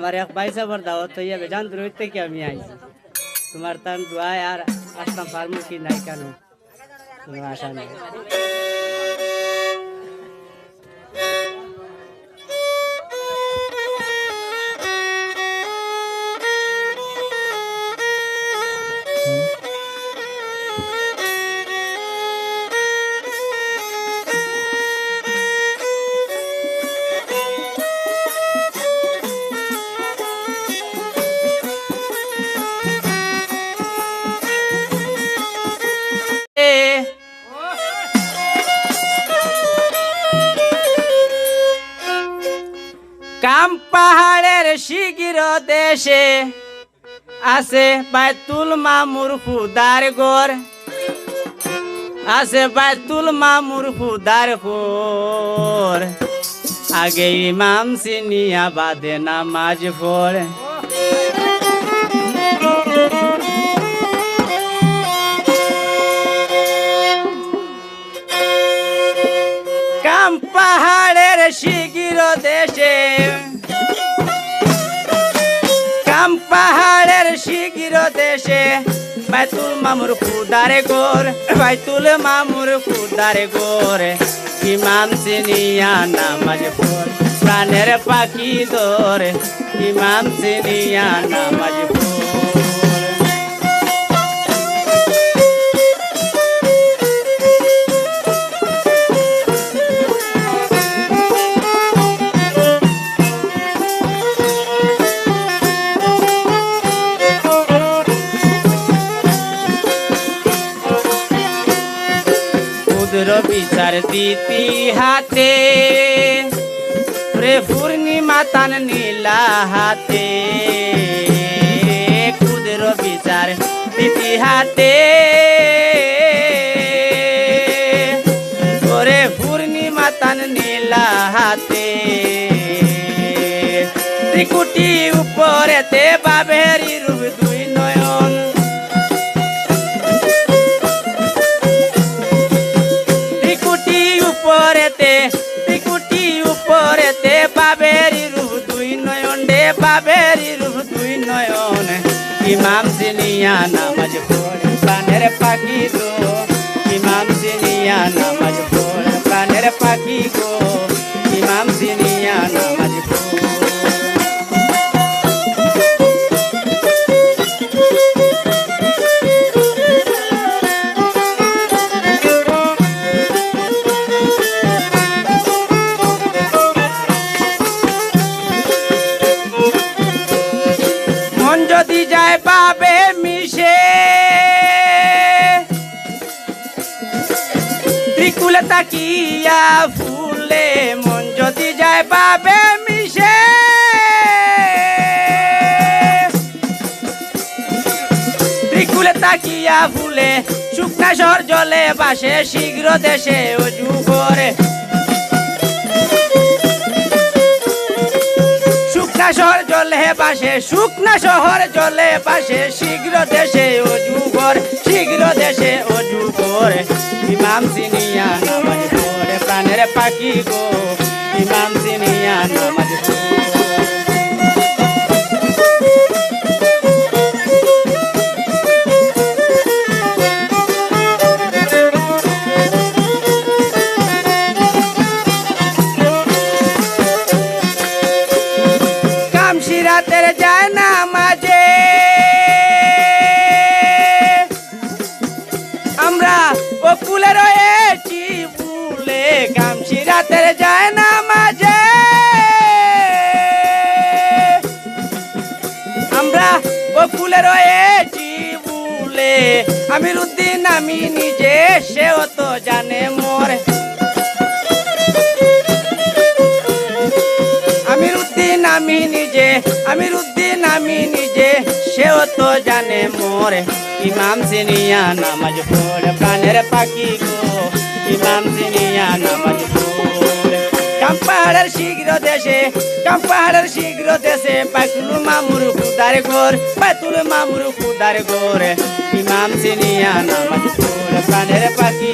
আমার এক ভাই সাবর দাওয়াত হইয়া বেজান দূর থেকে আমি আইছি তোমার তান দোয়ায় আর আসলাম, পারমু কি নাই কেন? কোনো আশা নেই। কাম পাহাড়ের শিগির দেশে আছে বাইতুল মামুর খুদার গোর আছে বাইতুল মামুর খুদার গোর আগে ইমাম সিনিয়া বাদে নামাজ পড়ে। কাম পাহাড়ের শিগির দেশে। বাইতুল মামুর খুদারে গোর বাইতুল মামুর খুদারে গোর ইমাম সিনিয়া নামাজ পড়, প্রাণের পাখি দোর ইমাম সিনিয়া নামাজ ক্ষুদ্র বিচার দিতি হাতে। রে পূর্ণিমা তান নীলা হাতে। ক্ষুদ্র বিচার দিতি হাতে। ওরে পূর্ণিমা তান নীলা হাতে। ত্রিকুটি উপরেতে নয়ন ইমাম সিনিয়া নামাজ পড়ে প্রাণের পাখি গো ইমাম সিনিয়া নামাজ পড়ে প্রাণের পাখি গো ইমাম সিনিয়া যায় পাবে মিশে। ত্রিকুলে তাকিয়া ফুলে মন যদি যায় পাবে মিশে। ত্রিকুলে তাকিয়া ফুলে শুকনা সর জলে বাসে, শীঘ্র দেশে অজু করে। জলে বাসে, শুকনা শহর জলে বাসে, শীঘ্র দেশে ও যুগর, শীঘ্র দেশে ও যুগর। ইমাম সিনিয়া নামাজ প্রাণের পাখি গো। বকুলে রয়েছি বুলে কামশিরাতের যায় না মাঝে। আমরা বকুলে রয়েছি বুলে আমির উদ্দিন আমি নিজে, সেও তো জানে মোর। আমির উদ্দিন আমি নিজে আমির উদ্দিন আমি নিজে, সেও তো জানে মোরে। ইমাম সিনিয়া নামাজ পড়ে, প্রাণের পাখি গো। ইমাম সিনিয়া নামাজ পড়ে। কাম্পাহাড়ের শীঘ্র দেশে কাম্পাহাড়ের শীঘ্র দেশে পাকুলু মামুর খুদার গোর পাতুল মামুর খুদার গোর ইমাম সিনিয়া নামাজ পড়ে, প্রাণের পাখি